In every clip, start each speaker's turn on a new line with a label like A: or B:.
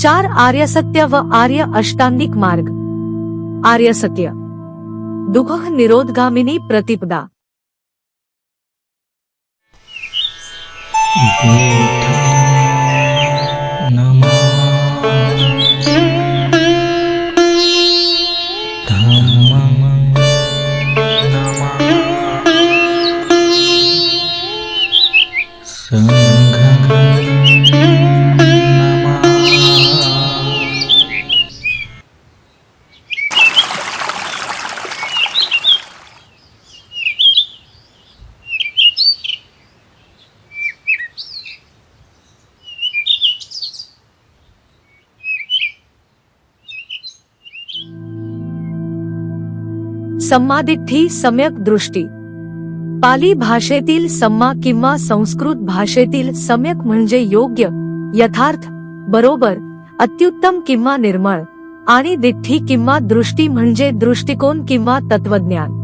A: चार आर्य सत्य व आर्य अष्टांगिक मार्ग. आर्य सत्य. दुःख निरोधगामिनी प्रतिपदा. संमादिठी सम्यक दृष्टी. पाली भाषेतील सम्मा किंवा संस्कृत भाषेतील सम्यक म्हणजे योग्य यथार्थ बरोबर अत्युत्तम किंवा निर्मळ आणि दिठ्ठी किंवा दृष्टी म्हणजे दृष्टिकोन किंवा तत्वज्ञान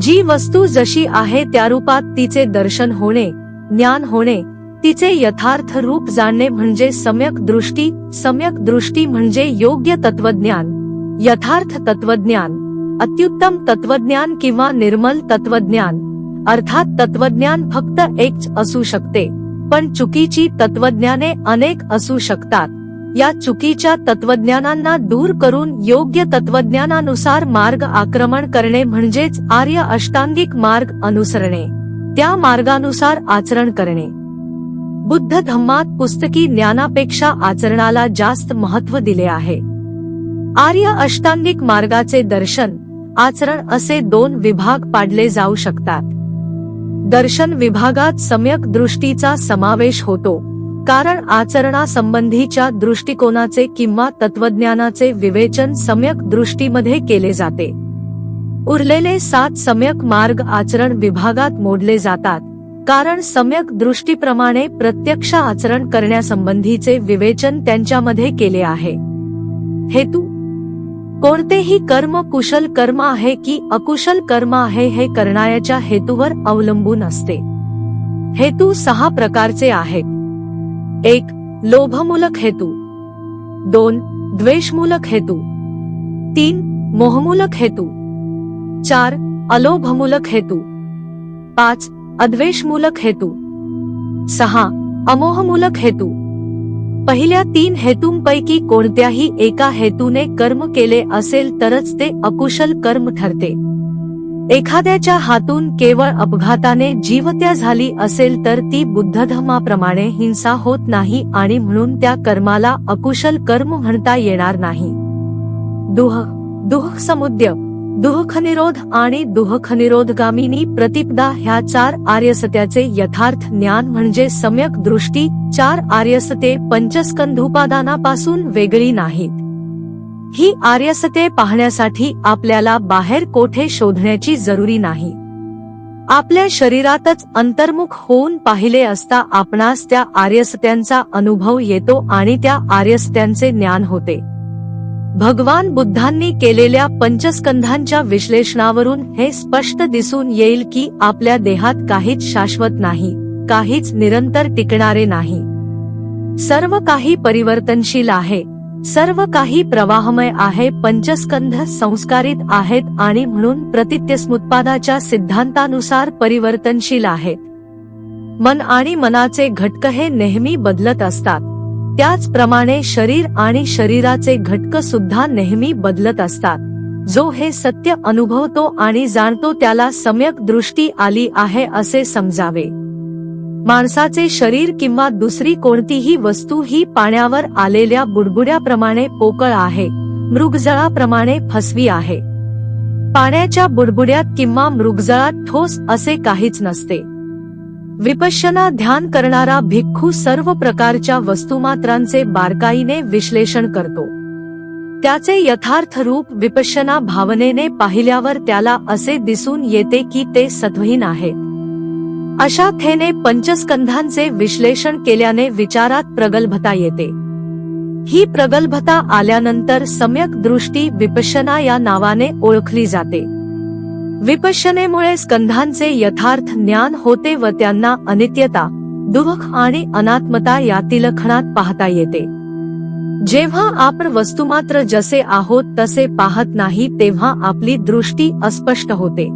A: जी वस्तू जशी आहे त्या रूपात तिचे दर्शन होणे ज्ञान होणे तिचे यथार्थ रूप जाणणे म्हणजे सम्यक दृष्टी सम्यक दृष्टी म्हणजे योग्य तत्वज्ञान यथार्थ तत्वज्ञान अत्युत्तम तत्वज्ञान किंवा निर्मल तत्वज्ञान अर्थात तत्वज्ञान फक्त एकच असू शकते पण चुकीची तत्वज्ञाने अनेक असू शकतात. या चुकीच्या तत्वज्ञानांना दूर करून योग्य तत्वज्ञानानुसार मार्ग आक्रमण करणे म्हणजेच आर्य अष्टांगिक मार्ग अनुसरणे त्या मार्गानुसार आचरण करणे. बुद्ध धम्मात पुस्तकी ज्ञानापेक्षा आचरणाला जास्त महत्त्व दिले आहे. आर्य अष्टांगिक मार्गाचे दर्शन आचरण असे दोन विभाग पाडले जाऊ शकतात. दर्शन विभागात सम्यक दृष्टीचा समावेश होतो कारण आचरणासंबंधीच्या दृष्टिकोनाचे किंवा तत्वज्ञानाचे विवेचन सम्यक दृष्टीमध्ये केले जाते. उरलेले सात सम्यक मार्ग आचरण विभागात मोडले जातात कारण सम्यक दृष्टीप्रमाणे प्रत्यक्ष आचरण करण्यासंबंधीचे विवेचन त्यांच्यामध्ये केले आहे. हेतू कोणतेही कर्म कुशल कर्म आहे की अकुशल कर्म आहे हे करणाऱ्याच्या हेतूवर अवलंबून असते. हेतू सहा प्रकारचे आहेत. एक लोभमूलक हेतू. दोन द्वेषमूलक हेतू. तीन मोहमूलक हेतू. चार अलोभमूलक हेतू. पाच अद्वेषमूलक हेतू. सहा अमोहमूलक हेतू. पहिल्या तीन हेतूंपैकी कोणत्याही एका हेतूने कर्म केले असेल तरच ते अकुशल कर्म ठरते. एखाद्याच्या हातून केवळ अपघाताने जीवत्या झाली असेल तर ती बुद्धधर्माप्रमाणे हिंसा होत नाही आणि म्हणून त्या कर्माला अकुशल कर्म म्हणता येणार नाही. दुह दुह समुद्य दुःखनिरोध आणि दुःखनिरोधगामिनी प्रतिपदा ह्या चार आर्यसत्याचे यथार्थ ज्ञान म्हणजे सम्यक दृष्टी चार आर्यसते पंचस्कंधुपादानापासून वेगळी नाहीत. ही आर्यसते पाहण्यासाठी आपल्याला बाहेर कोठे शोधण्याची जरुरी नाही. आपल्या शरीरातच अंतर्मुख होऊन पाहिले असता आपणास त्या आर्यसत्यांचा अनुभव येतो आणि त्या आर्यसत्यांचे ज्ञान होते. भगवान बुद्धांनी केलेल्या पंचस्कंधांच्या विश्लेषणावरून हे स्पष्ट दिसून येईल की आपल्या देहात काहीच शाश्वत नाही काहीच निरंतर टिकणारे नाही. सर्व काही परिवर्तनशील आहे सर्व काही प्रवाहमय आहे पंचस्कंध संस्कारित आहेत आणि म्हणून प्रतित्यस्मुत्पादाच्या सिद्धांतानुसार परिवर्तनशील आहेत. मन आणि मनाचे घटक हे नेहमी बदलत असतात. त्याचप्रमाणे शरीर आणि शरीराचे घटक सुद्धा नेहमी बदलत असतात. जो हे सत्य अनुभवतो आणि जाणतो त्याला सम्यक दृष्टी आली आहे असे समजावे. माणसाचे शरीर किंवा दुसरी कोणतीही वस्तू ही पाण्यावर आलेल्या बुडबुड्याप्रमाणे पोकळ आहे मृगजळाप्रमाणे फसवी आहे. पाण्याच्या बुडबुड्यात किंवा मृगजळात ठोस असे काहीच नसते. विपश्यना ध्यान करणारा भिक्खू सर्व प्रकारच्या वस्तुमात्रांचे बारकाईने विश्लेषण करतो. त्याचे यथार्थ रूप विपश्यना भावनेने पाहिल्यावर त्याला असे दिसून येते की ते सत्वहीन आहे अशा थेने पंचस्कंधांचे विश्लेषण केल्याने विचारात प्रगल्भता येते. ही प्रगल्भता आल्यानंतर सम्यक दृष्टी विपश्यना या नावाने ओळखली जाते. विपश्यनेमुळे स्कंधांचे यथार्थ ज्ञान होते व त्यांना अनित्यता दुःख आणि अनात्मता यातील खणात पाहता येते. जेव्हा आपण वस्तुमात्र जसे आहोत तसे पाहत नाही तेव्हा आपली दृष्टी अस्पष्ट होते.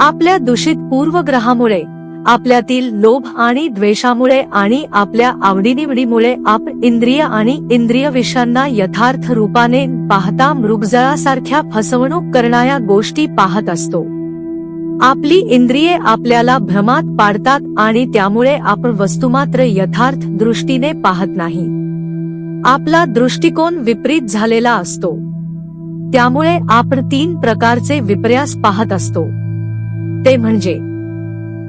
A: आपल्या दूषित पूर्वग्रहामुळे आपल्यातील लोभ आणि द्वेषामुळे आणि आपल्या आवडीनिवडीमुळे आपण इंद्रिय आणि इंद्रिय विषयांना यथार्थ रूपाने पाहता मृगजळासारख्या फसवणूक करणाऱ्या गोष्टी पाहत असतो. आपली इंद्रिये आपल्याला भ्रमात पाडतात आणि त्यामुळे आपण वस्तुमात्र यथार्थ दृष्टीने पाहत नाही. आपला दृष्टिकोन विपरीत झालेला असतो. त्यामुळे आपण तीन प्रकारचे विपर्यास पाहत असतो. ते म्हणजे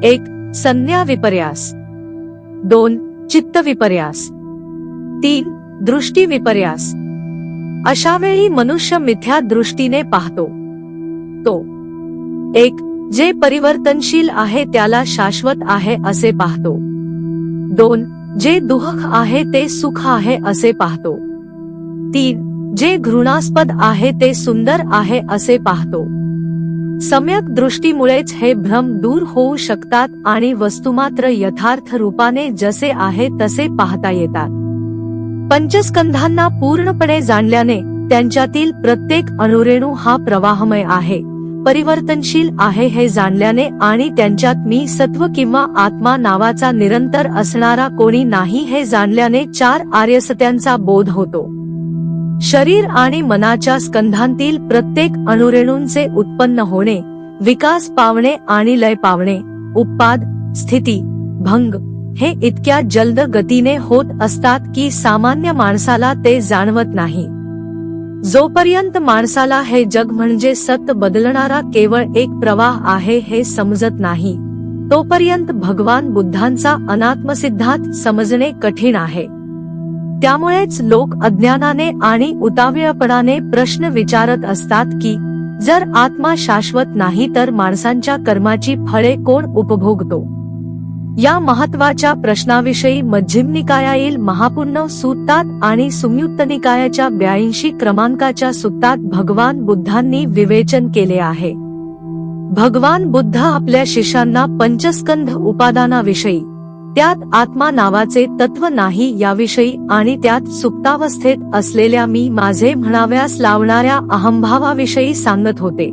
A: एक संज्ञा विपर्यास. दोन चित्त विपर्यास. तीन दृष्टी विपर्यास. अशा वेळी मनुष्य मिथ्या दृष्टीने पाहतो. तो. एक जे परिवर्तनशील आहे त्याला शाश्वत आहे असे पाहतो. दोन जे दुःख आहे ते सुख आहे असे पाहतो. तीन जे घृणास्पद आहे ते सुंदर आहे असे पाहतो. सम्यक दृष्टीमुळेच हे भ्रम दूर होऊ शकतात आणि वस्तुमात्र यथार्थ रूपाने जसे आहे तसे पाहता येतात. पंचस्कंधांना पूर्णपणे जाणल्याने त्यांच्यातील प्रत्येक अणुरेणू हा प्रवाहमय आहे परिवर्तनशील आहे हे जाणल्याने आणि त्यांच्यात मी सत्व किंवा आत्मा नावाचा निरंतर असणारा कोणी नाही हे जाणल्याने चार आर्यसत्यांचा बोध होतो. शरीर आणि मनाच्या स्कंधांतील प्रत्येक अणुरेणूंचे उत्पन्न होणे विकास पावणे आणि लय पावणे उत्पाद स्थिती भंग हे इतक्या जलद गतीने होत असतात की सामान्य माणसाला ते जाणवत नाही. जोपर्यंत माणसाला हे जग म्हणजे सत बदलणारा केवळ एक प्रवाह आहे हे समजत नाही तोपर्यंत भगवान बुद्धांचा अनात्मसिद्धांत समजणे कठीण आहे. त्यामुळेच लोक अज्ञानाने आणि उतावीळपणाने प्रश्न विचारत असतात की जर आत्मा शाश्वत नाही तर माणसांच्या कर्माची फळे कोण उपभोगतो? या महत्त्वाच्या प्रश्नाविषयी मध्यम निकायातील महापुण्य सुत्तात आणि संयुक्त निकायाच्या ब्याऐंशी क्रमांकाच्या सुत्तात भगवान बुद्धांनी विवेचन केले आहे. भगवान बुद्ध आपल्या शिष्यांना पंचस्कंध उपादानाविषयी त्यात आत्मा नावाचे तत्व नाही याविषयी आणि त्यात सुप्तावस्थेत असलेल्या मी माझे म्हणाव्यास लावणाऱ्या अहंभावाविषयी सांगत होते.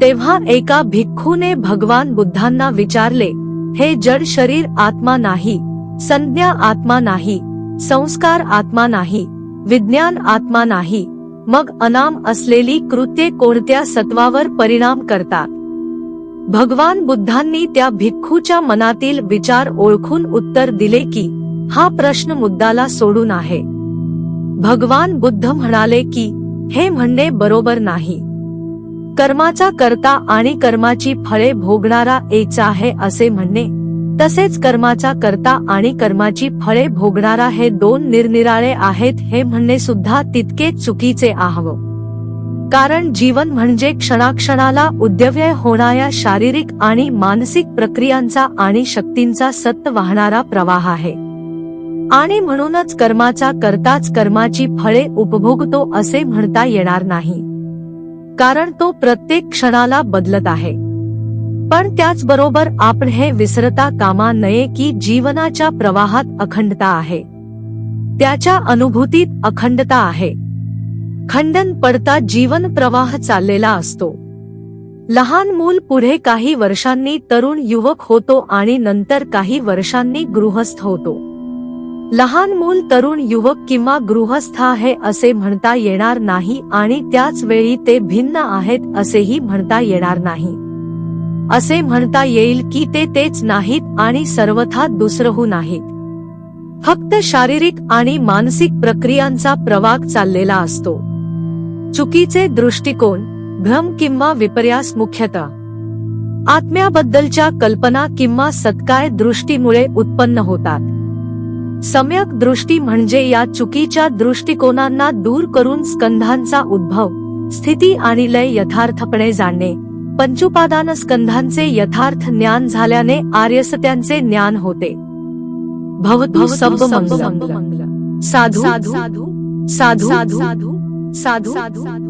A: तेव्हा एका भिक्खूने भगवान बुद्धांना विचारले हे जड शरीर आत्मा नाही संज्ञा आत्मा नाही संस्कार आत्मा नाही विज्ञान आत्मा नाही मग अनाम असलेली कृत्ये कोणत्या सत्वावर परिणाम करतात? भगवान बुद्धांनी त्या भिक्खूच्या मनातील विचार ओळखून उत्तर दिले की हा प्रश्न मुद्दाला सोडून आहे. भगवान बुद्ध म्हणाले की हे म्हणणे बरोबर नाही. कर्माचा करता आणि कर्माची फळे भोगणारा एच आहे असे म्हणणे. तसेच कर्माचा करता आणि कर्माची फळे भोगणारा हे दोन निरनिराळे आहेत हे म्हणणे सुद्धा तितकेच चुकीचे आहावं. कारण जीवन म्हणजे क्षणाक्षणाला उद्यव्यय होणाऱ्या शारीरिक आणि मानसिक प्रक्रियांचा आणि शक्तींचा सत्त वाहणारा प्रवाह आहे. आणि म्हणूनच कर्माचा करताच कर्माची फळे उपभोगतो असे म्हणता येणार नाही. कारण तो प्रत्येक क्षणाला बदलत आहे. पण त्याचबरोबर आपण हे विसरता कामा नये की जीवनाच्या प्रवाहात अखंडता आहे. त्याच्या अनुभूतीत अखंडता आहे. खंडन पडता जीवन प्रवाह चाललेला असतो. लहान मूल पुढे काही वर्षांनी तरुण युवक होतो आणि नंतर काही वर्षांनी गृहस्थ होतो. लहान मूल तरुण युवक किंवा गृहस्थ आहे असे म्हणता येणार नाही आणि त्याच वेळी ते भिन्न आहेत असेही म्हणता येणार नाही. असे म्हणता येईल की ते तेच नाहीत आणि सर्वथा दुसरहू नाहीत. फक्त शारीरिक आणि मानसिक प्रक्रियांचा प्रवाग चाललेला असतो. चुकीचे दृष्टिकोन भ्रम किंवा विपर्यास मुख्यतः. आत्म्याबद्दलच्या कल्पना किंवा सत्काय दृष्टीमुळे उत्पन्न होतात. सम्यक दृष्टी म्हणजे या चुकीच्या दृष्टिकोनांना दूर करून स्कंधांचा उद्भव स्थिती आणि लय यथार्थपणे जाणणे. पंचुपादान स्कंधांचे यथार्थ ज्ञान झाल्याने आर्यसत्यांचे ज्ञान होते. भवतु साधू साधू साधू साधू साधू? साधू?